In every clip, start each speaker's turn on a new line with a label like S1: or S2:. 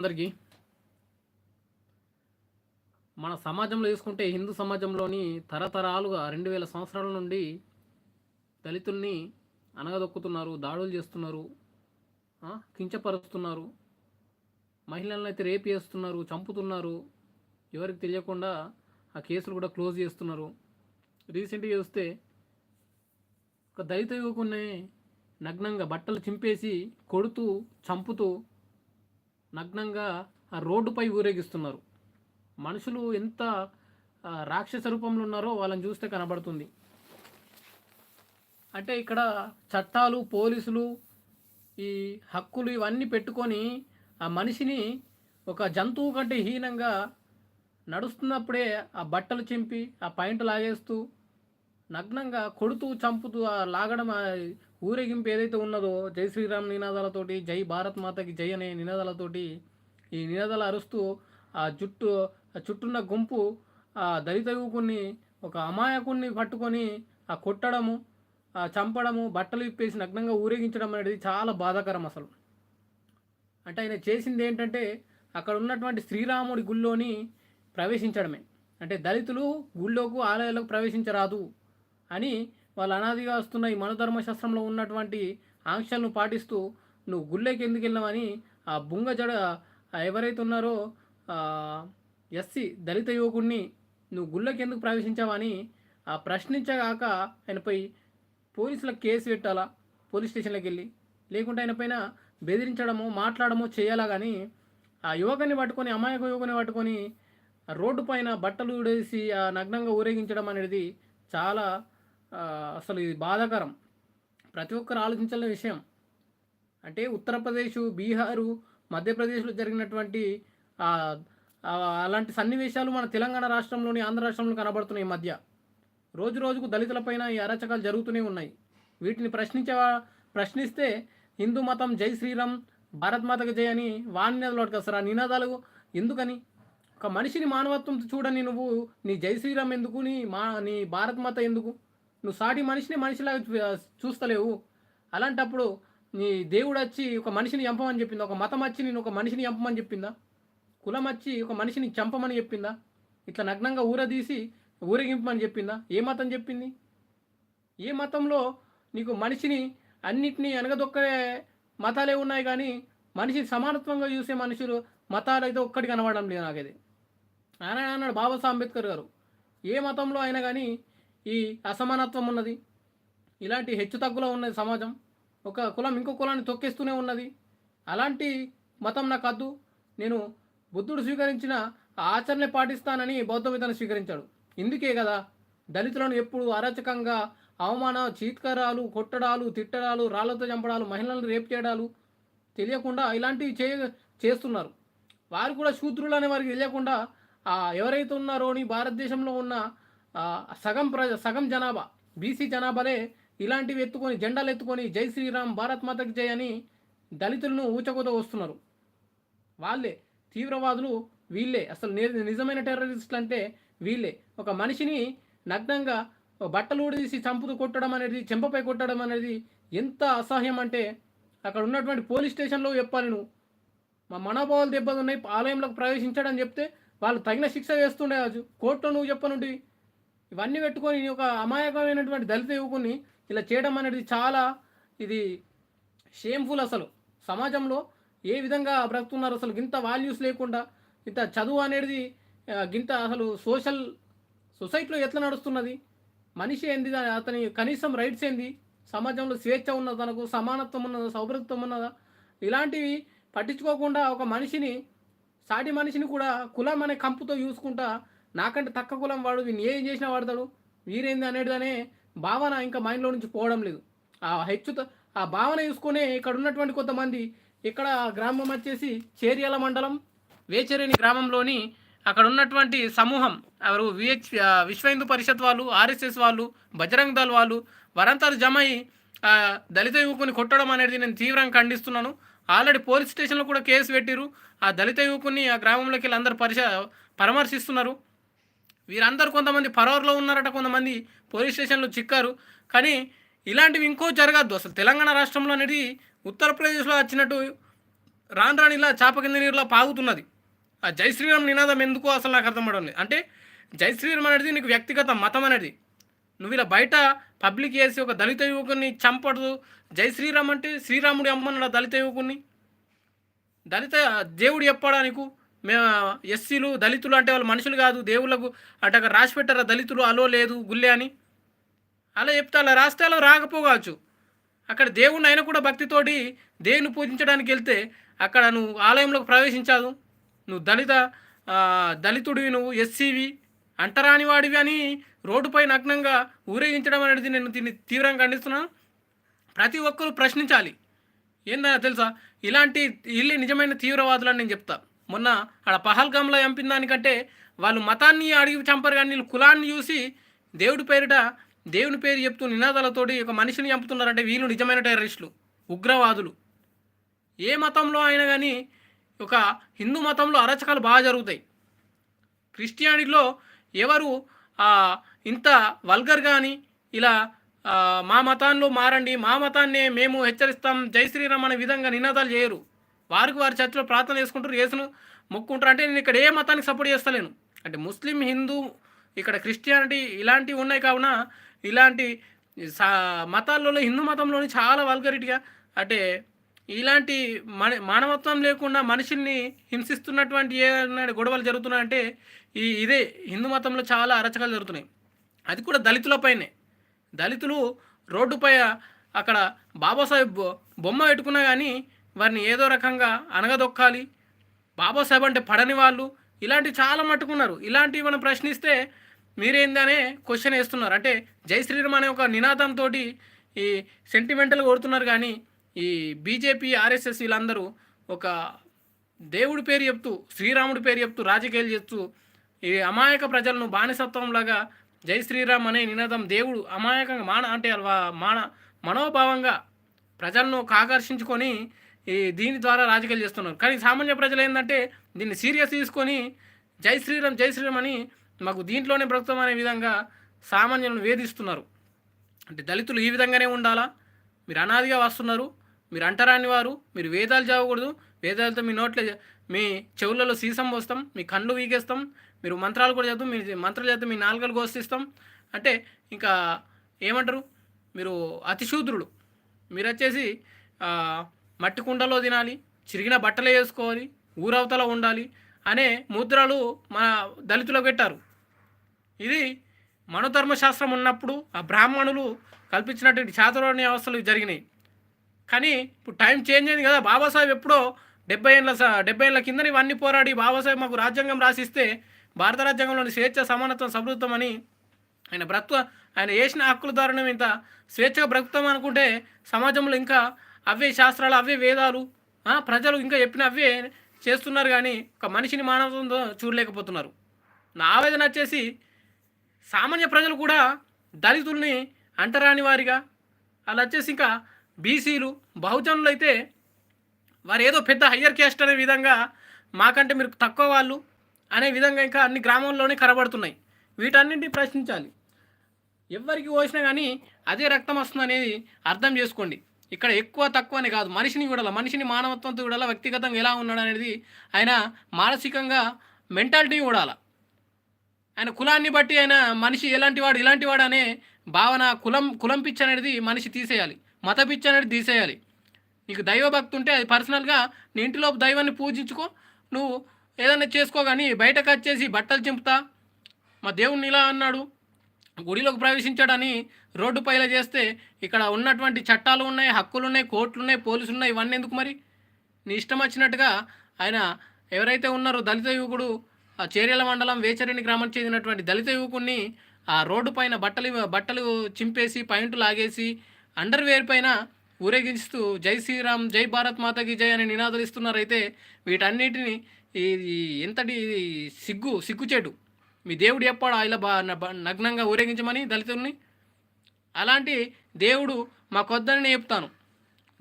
S1: అందరికీ. మన సమాజంలో చూసుకుంటే హిందూ సమాజంలోని తరతరాలుగా రెండు వేల సంవత్సరాల నుండి దళితుల్ని అనగదొక్కుతున్నారు దాడులు చేస్తున్నారు కించపరుస్తున్నారు మహిళలను అయితే రేప్ చేస్తున్నారు చంపుతున్నారు. ఎవరికి తెలియకుండా ఆ కేసులు కూడా క్లోజ్ చేస్తున్నారు. రీసెంట్గా చూస్తే ఒక దళిత యువకునే నగ్నంగా బట్టలు చింపేసి కొడుతూ చంపుతూ నగ్నంగా ఆ రోడ్డుపై ఊరేగిస్తున్నారు. మనుషులు ఎంత రాక్షస రూపంలో ఉన్నారో వాళ్ళని చూస్తే కనబడుతుంది. అంటే ఇక్కడ చట్టాలు పోలీసులు ఈ హక్కులు ఇవన్నీ పెట్టుకొని ఆ మనిషిని ఒక జంతువు కంటే హీనంగా నడుస్తున్నప్పుడే ఆ బట్టలు చింపి ఆ పాయింట్ లాగేస్తూ నగ్నంగా కొడుతూ చంపుతూ ఆ లాగడం ఊరేగింపు ఏదైతే ఉన్నదో జై శ్రీరామ్ నినాదాలతోటి జై భారత్ మాతకి జై అనే నినాదాలతోటి ఈ నినాదాలు అరుస్తూ ఆ జుట్టు చుట్టున్న గుంపు ఆ దళిత యువకుని ఒక అమాయకుణ్ణి పట్టుకొని ఆ కొట్టడము ఆ చంపడము బట్టలు ఇప్పేసి నగ్నంగా ఊరేగించడం అనేది చాలా బాధాకరం అసలు. అంటే ఆయన చేసింది ఏంటంటే అక్కడ ఉన్నటువంటి శ్రీరాముడి గుళ్ళోని ప్రవేశించడమే. అంటే దళితులు గుళ్ళోకు ఆలయాలకు ప్రవేశించరాదు. అని వాళ్ళు అనాదిగా వస్తున్న ఈ మనధర్మశాస్త్రంలో ఉన్నటువంటి ఆంక్షలను పాటిస్తూ నువ్వు గుళ్ళేకి ఎందుకు వెళ్ళావని ఆ బుంగ జడ ఎవరైతే ఉన్నారో ఎస్సీ దళిత యువకుడిని నువ్వు గుళ్ళకి ఎందుకు ప్రవేశించావని ఆ ప్రశ్నించగాక ఆయనపై పోలీసులకు కేసు పెట్టాలా? పోలీస్ స్టేషన్లోకి వెళ్ళి. లేకుంటే ఆయన పైన బెదిరించడము మాట్లాడము చేయాలా కానీ ఆ యువకుని పట్టుకొని అమాయక యువకుని పట్టుకొని రోడ్డు పైన బట్టలు ఉడేసి ఆ నగ్నంగా ఊరేగించడం అనేది చాలా అసలు ఇది బాధాకరం. ప్రతి ఒక్కరు ఆలోచించాల్సిన విషయం. అంటే ఉత్తరప్రదేశ్ బీహారు మధ్యప్రదేశ్లో జరిగినటువంటి అలాంటి సన్నివేశాలు మన తెలంగాణ రాష్ట్రంలోని ఆంధ్ర రాష్ట్రంలో కనబడుతున్నాయి ఈ మధ్య. రోజు రోజుకు దళితులపైన ఈ అరాచకాలు జరుగుతూనే ఉన్నాయి. వీటిని ప్రశ్నించే ప్రశ్నిస్తే హిందూ మతం జై శ్రీరామ్ భారత్ మాతకు జయ అని వాణి నినాదాలు కదా ఆ నినాదాలు ఎందుకని? ఒక మనిషిని మానవత్వం చూడని నువ్వు నీ జై శ్రీరామ్ ఎందుకు? నీ మా నీ భారత్ మాత ఎందుకు? నువ్వు సాటి మనిషిని మనిషిలాగా చూస్తలేవు. అలాంటప్పుడు నీ దేవుడు వచ్చి ఒక మనిషిని చంపమని చెప్పిందా? ఒక మతం వచ్చి నేను ఒక మనిషిని చంపమని చెప్పిందా? కులం వచ్చి ఒక మనిషిని చంపమని చెప్పిందా? ఇట్లా నగ్నంగా ఊరదీసి ఊరేగింపమని చెప్పిందా? ఏ మతం చెప్పింది? ఏ మతంలో నీకు మనిషిని అన్నిటినీ అనగదొక్కడే మతాలే ఉన్నాయి కానీ మనిషి సమానత్వంగా చూసే మనుషులు మతాలు అయితే ఒక్కటి కనబడడం లేదు నాకైతే. ఆయన అన్నాడు బాబాసాహెబ్ అంబేద్కర్ గారు. ఏ మతంలో అయినా కానీ ఈ అసమానత్వం ఉన్నది. ఇలాంటి హెచ్చు తగ్గులో ఉన్నది సమాజం ఒక కులం ఇంకో కులాన్ని తొక్కేస్తూనే ఉన్నది. అలాంటి మతం నాకు అద్దు. నేను బుద్ధుడు స్వీకరించిన ఆ ఆచరణే పాటిస్తానని బౌద్ధ విధానం స్వీకరించాడు. ఇందుకే కదా దళితులను ఎప్పుడు అరాచకంగా అవమాన చీత్కారాలు కొట్టడాలు తిట్టడాలు రాళ్ళతో చంపడాలు మహిళలను రేపు చేయడాలు తెలియకుండా ఇలాంటివి చే చేస్తున్నారు. వారు కూడా శూద్రులు అనే వారికి తెలియకుండా ఎవరైతే ఉన్నారో అని భారతదేశంలో ఉన్న సగం ప్ర సగం జనాభా. బీసీ జనాభాలే ఇలాంటివి ఎత్తుకొని జెండాలు ఎత్తుకొని జై శ్రీరామ్ భారత్ మాతకి జై అని దళితులను ఊచకూత వస్తున్నారు. వాళ్ళే. తీవ్రవాదులు వీళ్ళే. అసలు నిజమైన టెర్రరిస్టులు అంటే వీళ్ళే. ఒక మనిషిని నగ్నంగా బట్టలు ఊడదీసి చంపుతూ కొట్టడం అనేది చెంపపై కొట్టడం అనేది ఎంత అసహ్యం అంటే అక్కడ ఉన్నటువంటి పోలీస్ స్టేషన్లో చెప్పాలి నువ్వు. మా మనోభావాలు దెబ్బలున్నాయి ఆలయంలోకి ప్రవేశించడని చెప్తే వాళ్ళు తగిన శిక్ష వేస్తుండే కోర్టులో నువ్వు చెప్పనుండి. ఇవన్నీ పెట్టుకొని ఒక అమాయకమైనటువంటి దళిత యువకుని ఇలా చేయడం అనేది చాలా ఇది షేమ్ఫుల్ అసలు. సమాజంలో ఏ విధంగా బ్రతుకుతున్నారు అసలు? గింత వాల్యూస్ లేకుండా ఇంత చదువు అనేది గింత అసలు సోషల్ సొసైటీలో ఎట్లా నడుస్తున్నది? మనిషి ఏంది అతని కనీసం రైట్స్ ఏంది? సమాజంలో స్వేచ్ఛ ఉన్నదా తనకు? సమానత్వం ఉన్నదా? సౌభ్రత్వం ఉన్నదా? ఇలాంటివి పట్టించుకోకుండా ఒక మనిషిని సాటి మనిషిని కూడా కులం అనే కంపుతో చూసుకుంటా నాకంటే తక్కువ కులం వాడు వీని ఏం చేసినా వాడతాడు. వీరేంది అనేటిదనే భావన ఇంకా మైండ్లో నుంచి పోవడం లేదు. ఆ హెచ్చుత ఆ భావన చూసుకునే ఇక్కడ ఉన్నటువంటి కొంతమంది ఇక్కడ గ్రామం వచ్చేసి చేర్యాల మండలం వేచరేని గ్రామంలోని అక్కడ ఉన్నటువంటి సమూహం ఎవరు విహెచ్ విశ్వ హిందూ పరిషత్ వాళ్ళు ఆర్ఎస్ఎస్ వాళ్ళు బజరంగ్ దళ్ వాళ్ళు వారంతా జమై దళిత యువకుని కొట్టడం అనేది నేను తీవ్రంగా ఖండిస్తున్నాను. ఆల్రెడీ పోలీస్ స్టేషన్లో కూడా కేసు పెట్టిరు ఆ దళిత యువకుని ఆ గ్రామంలోకి వెళ్ళి పరిశ పరామర్శిస్తున్నారు. వీరందరూ కొంతమంది పరోర్లో ఉన్నారట కొంతమంది పోలీస్ స్టేషన్లో చిక్కారు. కానీ ఇలాంటివి ఇంకో జరగద్దు. అసలు తెలంగాణ రాష్ట్రంలో అనేది ఉత్తరప్రదేశ్లో వచ్చినట్టు రాను రాని ఇలా చేప కింద నీరులా పాగుతున్నది. ఆ జై శ్రీరామ్ నినాదం ఎందుకు అసలు నాకు అర్థం అంటే జై శ్రీరామ్ అనేది నీకు వ్యక్తిగత మతం అనేది. నువ్వు ఇలా బయట పబ్లిక్ చేసి ఒక దళిత యువకుని చంపడదు జై శ్రీరామ్ అంటే శ్రీరాముడి అమ్మన్నాడు దళిత యువకుని దళిత దేవుడు చెప్పాడా నీకు? మేము ఎస్సీలు దళితులు అంటే వాళ్ళు మనుషులు కాదు దేవుళ్ళకు అటు అక్కడ రాసి పెట్టారా దళితులు అలో లేదు గుల్లే అని? అలా చెప్తే అలా రాస్తే అలా రాకపోవచ్చు. అక్కడ దేవుణ్ణి అయినా కూడా భక్తితోటి దేవుని పూజించడానికి వెళ్తే అక్కడ నువ్వు ఆలయంలోకి ప్రవేశించాదు నువ్వు దళిత దళితుడివి నువ్వు ఎస్సీవి అంటరాని వాడివి అని రోడ్డుపై నగ్నంగా ఊరేగించడం అనేది నేను దీన్ని తీవ్రంగా ఖండిస్తున్నాను. ప్రతి ఒక్కరూ ప్రశ్నించాలి. ఏందన్నా తెలుసా? ఇలాంటి ఇల్లు నిజమైన తీవ్రవాదులని నేను చెప్తాను మొన్న ఆడ పహల్గామ్లో చంపిన దానికంటే వాళ్ళు మతాన్ని అడిగి చంపరు కానీ వీళ్ళు కులాన్ని చూసి దేవుడి పేరిట దేవుని పేరు చెప్తూ నినాదాలతోటి ఒక మనిషిని చంపుతున్నారంటే వీళ్ళు నిజమైన టెర్రరిస్టులు ఉగ్రవాదులు. ఏ మతంలో అయినా కానీ ఒక హిందూ మతంలో అరచకాలు బాగా జరుగుతాయి. క్రిస్టియానిటీలో ఎవరు ఇంత వల్గర్ కానీ ఇలా మా మతాల్లో మారండి మా మతాన్నే మేము హెచ్చరిస్తాం జై శ్రీరామ్ అనే విధంగా నినాదాలు చేయరు. వారికి వారి చర్చలో ప్రార్థన చేసుకుంటారు యేసును మొక్కుంటారు. అంటే నేను ఇక్కడ ఏ మతానికి సపోర్ట్ చేస్తలేను. అంటే ముస్లిం హిందూ ఇక్కడ క్రిస్టియానిటీ ఇలాంటివి ఉన్నాయి కావున ఇలాంటి సా మతాల్లో హిందూ మతంలోని చాలా వల్గరిటీగా అంటే ఇలాంటి మన మానవత్వం లేకుండా మనుషుల్ని హింసిస్తున్నటువంటి ఏ గొడవలు జరుగుతున్నాయంటే ఈ ఇదే హిందూ మతంలో చాలా అరచకాలు జరుగుతున్నాయి. అది కూడా దళితులపైనే దళితులు రోడ్డుపై అక్కడ బాబాసాహెబ్ బొమ్మ పెట్టుకున్నా కానీ వారిని ఏదో రకంగా అనగదొక్కాలి బాబాసాహెబ్ అంటే పడని వాళ్ళు. ఇలాంటివి చాలా మట్టుకున్నారు. ఇలాంటివి మనం ప్రశ్నిస్తే మీరేందనే క్వశ్చన్ వేస్తున్నారు. అంటే జై శ్రీరామ్ అనే ఒక నినాదంతో ఈ సెంటిమెంటల్ కొడుతున్నారు కానీ ఈ బీజేపీ ఆర్ఎస్ఎస్ వీళ్ళందరూ ఒక దేవుడి పేరు చెప్తూ శ్రీరాముడి పేరు చెప్తూ రాజకీయాలు చేస్తూ ఈ అమాయక ప్రజలను బానిసత్వంలాగా జై శ్రీరామ్ అనే నినాదం దేవుడు అమాయకంగా మాన అంటే మాన మనోభావంగా ప్రజలను ఒక ఆకర్షించుకొని ఈ దీని ద్వారా రాజకీయాలు చేస్తున్నారు. కానీ సామాన్య ప్రజలు ఏంటంటే దీన్ని సీరియస్ తీసుకొని జై శ్రీరామ్ జై శ్రీరామ్ అని మాకు దీంట్లోనే బ్రతుకుతాం అనే విధంగా సామాన్యులను వేధిస్తున్నారు. అంటే దళితులు ఈ విధంగానే ఉండాలా? మీరు అనాదిగా వస్తున్నారు. మీరు అంటరాని వారు. మీరు వేదాలు చదవకూడదు వేదాలతో మీ నోట్లో మీ చెవులలో సీసం పోస్తాం. మీ కళ్ళు వీగేస్తాం. మీరు మంత్రాలు కూడా చదువు మీ మంత్రాలు చదివితే మీ నాలుగలు గోసిస్తాం అంటే ఇంకా ఏమంటారు? మీరు అతిశూద్రుడు మీరు వచ్చేసి మట్టి కుండలో తినాలి చిరిగిన బట్టలు వేసుకోవాలి ఊరవతల ఉండాలి అనే ముద్రలు మన దళితులకు పెట్టారు. ఇది మనోధర్మశాస్త్రం ఉన్నప్పుడు ఆ బ్రాహ్మణులు కల్పించినటువంటి చాతుర్వర్ణ్య వ్యవస్థలు జరిగినాయి. కానీ ఇప్పుడు టైం చేంజ్ అయింది కదా బాబాసాహెబ్ ఎప్పుడో డెబ్బై ఏళ్ళ స- డెబ్బై ఏళ్ళ కిందని ఇవన్నీ పోరాడి బాబాసాహెబ్ మాకు రాజ్యాంగం రాసిస్తే భారత రాజ్యాంగంలోని స్వేచ్ఛ సమానత్వం సమృద్ధం అని ఆయన బ్రతుకు ఆయన వేసిన హక్కుల ద్వారా ఇంత స్వేచ్ఛగా బ్రతుకుతాం అనుకుంటే సమాజంలో ఇంకా అవే శాస్త్రాలు అవే వేదాలు ప్రజలు ఇంకా చెప్పిన అవే చేస్తున్నారు కానీ ఒక మనిషిని మానవంతో చూడలేకపోతున్నారు. నా ఆవేదన వచ్చేసి సామాన్య ప్రజలు కూడా దళితుల్ని అంటరాని వారిగా అలా వచ్చేసి ఇంకా బీసీలు బహుజనులు అయితే వారు ఏదో పెద్ద హయ్యర్ క్యాస్ట్ అనే విధంగా మాకంటే మీరు తక్కువ వాళ్ళు అనే విధంగా ఇంకా అన్ని గ్రామంలోనే కనబడుతున్నాయి. వీటన్నింటినీ ప్రశ్నించాలి. ఎవరికి పోసినా కానీ అదే రక్తం వస్తుంది అనేది అర్థం చేసుకోండి. ఇక్కడ ఎక్కువ తక్కువ అని కాదు. మనిషిని చూడాలి మనిషిని మానవత్వంతో కూడా వ్యక్తిగతంగా ఎలా ఉన్నాడు అనేది ఆయన మానసికంగా మెంటాలిటీ చూడాలి. ఆయన కులాన్ని బట్టి ఆయన మనిషి ఎలాంటి వాడు ఇలాంటి వాడు అనే భావన కులం కులం పిచ్చి అనేది మనిషి తీసేయాలి. మత పిచ్చి అనేది తీసేయాలి. నీకు దైవభక్తి ఉంటే అది పర్సనల్గా నీ ఇంటిలో దైవాన్ని పూజించుకో. నువ్వు ఏదైనా చేసుకో కానీ బయటకు వచ్చేసి బట్టలు చింపుతా. మా దేవుణ్ణి ఇలా అన్నాడు. గుడిలోకి ప్రవేశించాడని రోడ్డు పైల చేస్తే ఇక్కడ ఉన్నటువంటి చట్టాలు ఉన్నాయి హక్కులు ఉన్నాయి కోర్టులు ఉన్నాయి పోలీసులు ఉన్నాయి ఇవన్నీ ఎందుకు మరి? నీ ఇష్టం వచ్చినట్టుగా ఆయన ఎవరైతే ఉన్నారో దళిత యువకుడు ఆ చేర్యాల మండలం వేచరేణి గ్రామానికి చెందినటువంటి దళిత యువకుడిని ఆ రోడ్డు పైన బట్టలు బట్టలు చింపేసి పాయింట్ లాగేసి అండర్వేర్ పైన ఊరేగిస్తూ జై శ్రీరామ్ జై భారత్ మాతకి జై అని నినాదాలు ఇస్తున్నారైతే వీటన్నిటిని ఇది ఎంతటి సిగ్గు సిగ్గుచేటు. మీ దేవుడు చెప్పాడు ఇలా నగ్నంగా ఊరేగించమని దళితుల్ని? అలాంటి దేవుడు మా కొద్దని చెప్తాను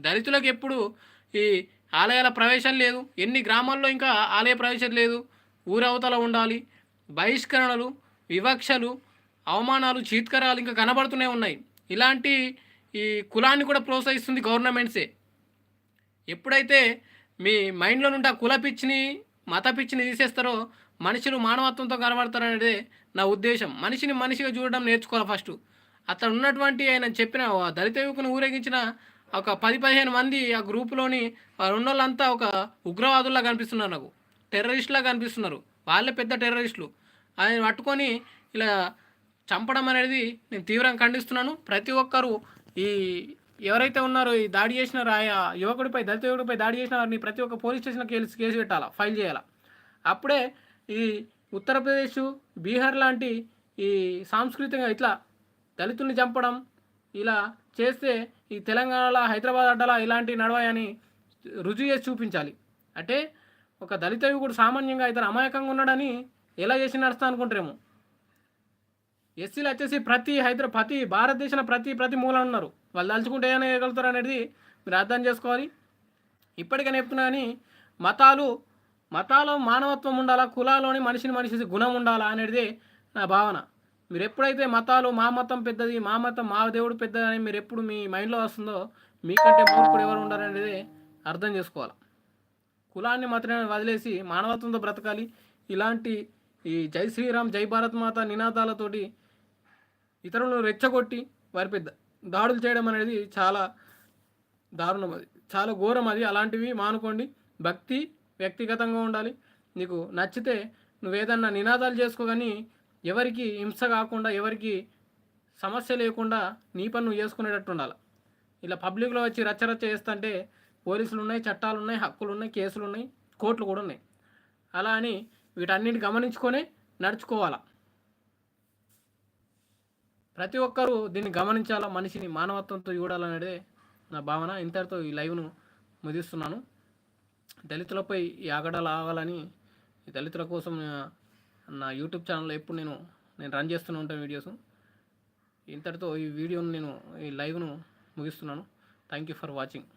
S1: దళితులకు ఎప్పుడు ఈ ఆలయాల ప్రవేశం లేదు. ఎన్ని గ్రామాల్లో ఇంకా ఆలయ ప్రవేశం లేదు. ఊరవతల ఉండాలి. బహిష్కరణలు వివక్షలు అవమానాలు చీత్కరాలు ఇంకా కనబడుతూనే ఉన్నాయి. ఇలాంటి ఈ కులాన్ని కూడా ప్రోత్సహిస్తుంది గవర్నమెంట్సే. ఎప్పుడైతే మీ మైండ్లో నుండి ఆ కుల పిచ్చిని మత పిచ్చిని తీసేస్తారో మనుషులు మానవత్వంతో కనబడతారనేది నా ఉద్దేశం. మనిషిని మనిషిగా చూడడం నేర్చుకోవాలి ఫస్ట్. అతను ఉన్నటువంటి ఆయన చెప్పిన దళిత యువకుని ఊరేగించిన ఒక పది పదిహేను మంది ఆ గ్రూపులోని రెండోళ్ళంతా ఒక ఉగ్రవాదుల్లా కనిపిస్తున్నారు నాకు. టెర్రరిస్ట్లా కనిపిస్తున్నారు. వాళ్ళే పెద్ద టెర్రరిస్టులు. ఆయన పట్టుకొని ఇలా చంపడం అనేది నేను తీవ్రంగా ఖండిస్తున్నాను. ప్రతి ఒక్కరూ ఈ ఎవరైతే ఉన్నారో ఈ దాడి చేసినారు ఆయా యువకుడిపై దళిత యువకుడిపై దాడి చేసిన వారిని ప్రతి ఒక్క పోలీస్ స్టేషన్కి కేసు కేసు పెట్టాలా ఫైల్ చేయాలా? అప్పుడే ఈ ఉత్తరప్రదేశ్ బీహార్ లాంటి ఈ సాంస్కృతికంగా ఇట్లా దళితుల్ని చంపడం ఇలా చేస్తే ఈ తెలంగాణలో హైదరాబాద్ అడ్డలా ఇలాంటి నడవాయని రుజువు చేసి చూపించాలి. అంటే ఒక దళిత యువకుడు సామాన్యంగా ఇతను అమాయకంగా ఉన్నాడని ఎలా చేసి నడుస్తా అనుకుంటారేమో? ఎస్సీలు వచ్చేసి ప్రతి హైదరాబాద్ ప్రతి భారతదేశంలో ప్రతి ప్రతి మూల ఉన్నారు. వాళ్ళు తలుచుకుంటే ఏమైనా వేయగలుగుతారు అనేది మీరు అర్థం చేసుకోవాలి. ఇప్పటికే చెప్తున్నా కానీ మతాలు మతాలో మానవత్వం ఉండాలా కులాలోని మనిషిని మనిషి గుణం ఉండాలా అనేది నా భావన. మీరు ఎప్పుడైతే మతాలు మా మతం పెద్దది మా మతం మా దేవుడు పెద్దది అని మీరు ఎప్పుడు మీ మైండ్లో వస్తుందో మీకంటే మూర్ఖుడు ఎవరు ఉండాలనేది అర్థం చేసుకోవాలి. కులాన్ని మాత్రమే వదిలేసి మానవత్వంతో బ్రతకాలి. ఇలాంటి ఈ జై శ్రీరామ్ జై భారత్ మాత నినాదాలతోటి ఇతరులను రెచ్చగొట్టి వారి పెద్ద దాడులు చేయడం అనేది చాలా దారుణం అది. చాలా ఘోరం అది. అలాంటివి మానుకోండి. భక్తి వ్యక్తిగతంగా ఉండాలి. నీకు నచ్చితే నువ్వేదన్నా నినాదాలు చేసుకోగాని ఎవరికి హింస కాకుండా ఎవరికి సమస్య లేకుండా నీ పని నువ్వు చేసుకునేటట్టు ఉండాలి. ఇలా పబ్లిక్లో వచ్చి రచ్చరచ్చ చేస్తుంటే పోలీసులు ఉన్నాయి చట్టాలు ఉన్నాయి హక్కులు ఉన్నాయి కేసులు ఉన్నాయి కోర్టులు కూడా ఉన్నాయి. అలా అని వీటన్నిటి గమనించుకొని నడుచుకోవాలా. ప్రతి ఒక్కరూ దీన్ని గమనించాలా? మనిషిని మానవత్వంతో చూడాలనేదే నా భావన. ఇంతటితో ఈ లైవ్ను ముగిస్తున్నాను. దళితులపై ఈ ఆగడాలు ఆగాలని ఈ దళితుల కోసం నా యూట్యూబ్ ఛానల్లో ఎప్పుడు నేను నేను రన్ చేస్తూనే ఉంటాను వీడియోస్. ఇంతటితో ఈ వీడియోను నేను ఈ లైవ్ను ముగిస్తున్నాను. Thank you for watching.